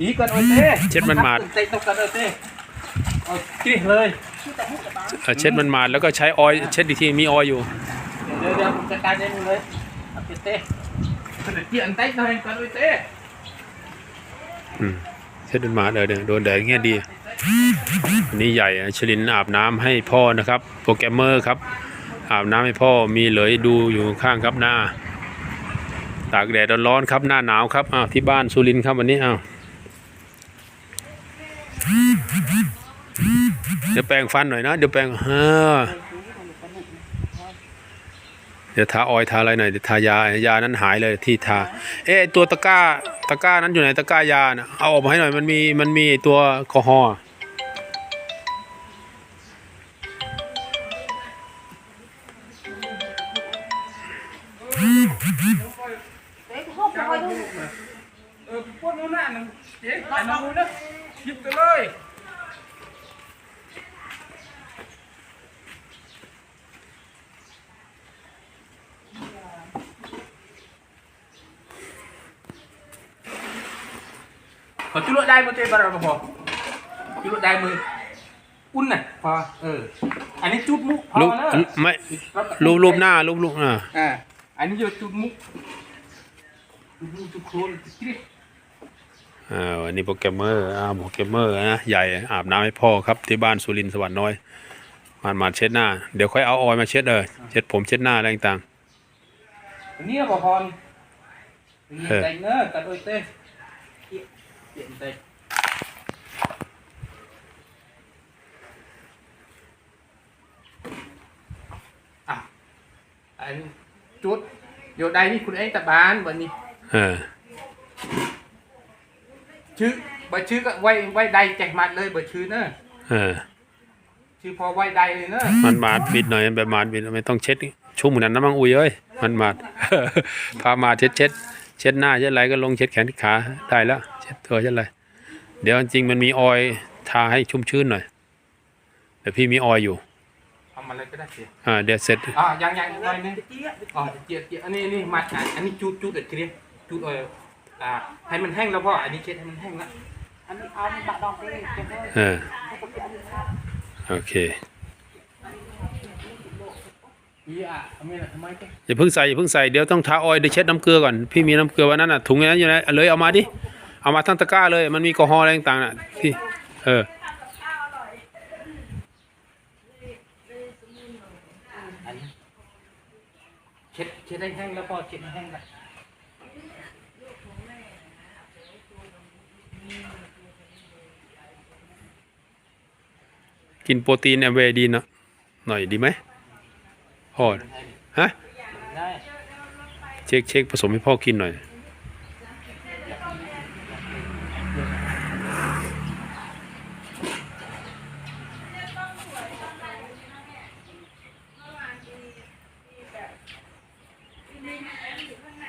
อีกันโอ้ยเต้เช็ดมันมาดเตะตกกันโอ้ยเต้เอากริ้งเลยเอ่อเช็ดมันมาแล้วก็ใช้ออยล์เช็ดอีกทีมีออยล์อยู่ เดี๋ยวเดี๋ยวผมจัดการเองเลยเอาเต้เต้เดี๋ยวเกี่ยนเตะหน่อยกันโอ้ยเต้อืมเช็ดมันมาเออเดี๋ยวโดนแดดเงี้ยดีอันนี้ใหญ่อะชลินอาบน้ำให้พ่อนะครับ โปรแกรมเมอร์ครับ อาบน้ำให้พ่อมีเหลยดูอยู่ข้างครับหน้า ตากแดดร้อนครับหน้าหนาวครับอ้าวที่บ้านสุรินครับวันนี้อ้าวเดี๋ยวแปรงฟันหน่อยนะเดี๋ยวแปรงเออเดี๋ยวทาออยทาอะไรหน่อยเดี๋ยวทายายานั้นหายเลยที่ทา เอ๊ะตัวตะกร้าตะกร้านั้นอยู่ไหนตะกร้ายานะเอาออกมาให้หน่อยมันมีมันมีตัวแอลกอฮอล์ เออพวกนู้นน่ะนึงเจ๊ไปน้องนู้นนะหยิบไปเลยขอจุลได้มือเจ๊บาร์พอจุลได้มืออุ่นน่ะพอเออ อันนี้จุดมุกพอรูปเนอะไม่รูปรูปหน้ารูปรูปหน้าอ่าอันนี้จะจุดมุกจุ ดมุกจุดโคลนจุดคลิปอ่าวันนี้โปรแกรมเมอร์อ่าโปรแกรมเมอร์นะใหญ่อาบน้ำให้พ่อครับที่บ้านสุรินทร์สวรรค์น้อยมามาเช็ดหน้า เดี๋ยวค่อยเอาออยล์มาเช็ดเออเช็ดผมเช็ดหน้าอะไรต่างอันนี้บอพรนี่เออใจเนอะกันโดยเต้เกี่ยเกี่ยเต้อะอันจุดโยดใดนี่คุณเองตะบานวันนี้ๆ เออ ชื่อบ่ชื่อก็ไว้ไว้ใดแจกมัดเลยบ่ชื่อเนอะเออ ชื่อพอไว้ใดเลยเนอะมันมาดบิดหน่อยแบบมาดบิดไม่ต้องเช็ด ชุ่มเหมือนนั้นนะมังอุ้ยเอ้ยมันมาด พามาเช็ดเช็ดเช็ดหน้าเช็ดอะไรก็ลงเช็ดแขนที่ขาได้แล้ว เช็ดตัวเช็ดอะไรเดี๋ยวจริงๆมันมีออยล์ทาให้ชุ่มชื้นหน่อยเดี๋ยวพี่มีออยล์อยู่เอามาเลยก็ได้เสียอ่าเดี๋ยวเสร็จ อะยังยังหน่อยนึงอ๋อเจียเจียอันนี้นี่มัดอะอันนี้จุดจุดเด็ดเรีย จุดเอออ่าให้มันแห้งแล้วพ่ออันนี้เช็ดให้มันแห้งแล้วอันนี้เอาบัตรดองไปเก็บไว้เออโอเคอีอะทำไมล่ะทำไมแกอย่าเพิ่งใส่อย่าเพิ่งใส่เดี๋ยวต้องทาออยล์เดี๋ยวเช็ดน้ำเกลือก่อนพี่มีน้ำเกลือวันนั้นน่ะถุงนั้นอยู่ไหนเอาเลยเอามาดิเอามาทั้งตะกร้าเลย มันมีแอลกอฮอล์อะไรต่างๆน่ะพี่เอออันนี้เช็ดเช็ดให้แห้งแล้วพ่อเช็ดให้แห้งแล้ กินโปรตีนแอมเวดีเนาะหน่อยดีไหมพอฮะ เช็คเช็คผสมให้พ่อกินหน่อย